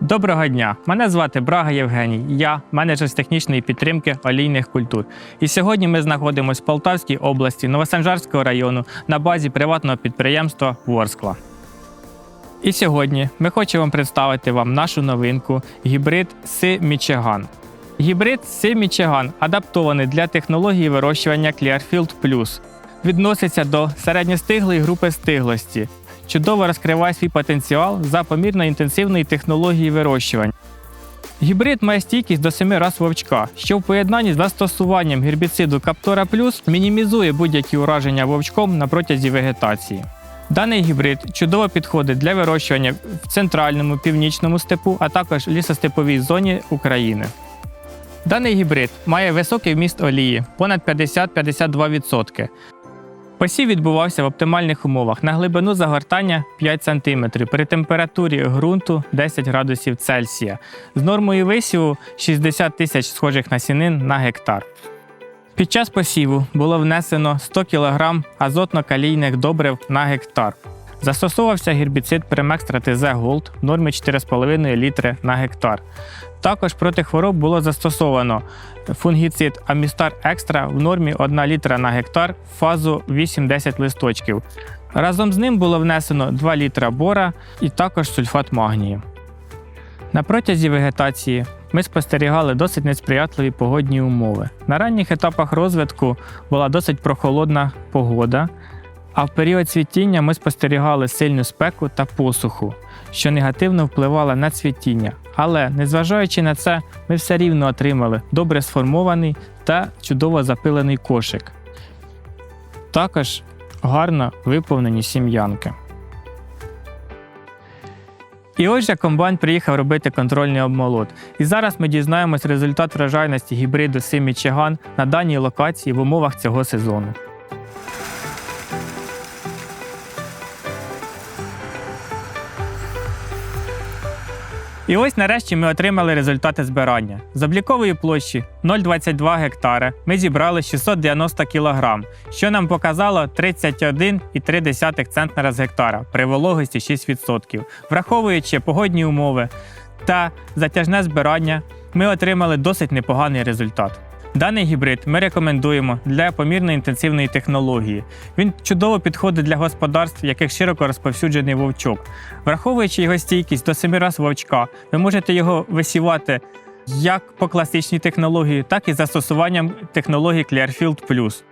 Доброго дня! Мене звати Брага Євгеній. Я менеджер з технічної підтримки олійних культур. І сьогодні ми знаходимося в Полтавській області Новосанжарського району на базі приватного підприємства Ворскла. І сьогодні ми хочемо представити вам нашу новинку гібрид Си Мічиган. Гібрид Си Мічиган адаптований для технології вирощування Clearfield Plus. Відноситься до середньостиглої групи стиглості, чудово розкриває свій потенціал за помірно інтенсивної технології вирощування. Гібрид має стійкість до 7 раз вовчка, що в поєднанні з застосуванням гербіциду Каптора Плюс мінімізує будь-які ураження вовчком на протязі вегетації. Даний гібрид чудово підходить для вирощування в центральному, північному степу, а також лісостеповій зоні України. Даний гібрид має високий вміст олії понад 50-52%. Посів відбувався в оптимальних умовах на глибину загортання 5 см при температурі ґрунту 10 градусів Цельсія з нормою висіву 60 тисяч схожих насінин на гектар. Під час посіву було внесено 100 кг азотно-калійних добрив на гектар. Застосовувався гербіцид Премекстра ТЗ Голд в нормі 4,5 літри на гектар. Також проти хвороб було застосовано фунгіцид Амістар Екстра в нормі 1 літра на гектар фазу 8-10 листочків. Разом з ним було внесено 2 літра бора і також сульфат магнію. На протязі вегетації ми спостерігали досить несприятливі погодні умови. На ранніх етапах розвитку була досить прохолодна погода, а в період цвітіння ми спостерігали сильну спеку та посуху, що негативно впливало на цвітіння. Але незважаючи на це, ми все рівно отримали добре сформований та чудово запилений кошик. Також гарно виповнені сім'янки. І ось же комбайн приїхав робити контрольний обмолот. І зараз ми дізнаємось результат врожайності гібриду Симі Чиган на даній локації в умовах цього сезону. І ось нарешті ми отримали результати збирання. З облікової площі 0,22 гектара ми зібрали 690 кг, що нам показало 31,3 центнера з гектара при вологості 6%. Враховуючи погодні умови та затяжне збирання, ми отримали досить непоганий результат. Даний гібрид ми рекомендуємо для помірно інтенсивної технології. Він чудово підходить для господарств, яких широко розповсюджений вовчок. Враховуючи його стійкість до 7 раз вовчка, ви можете його висівати як по класичній технології, так і застосуванням технології Clearfield Plus.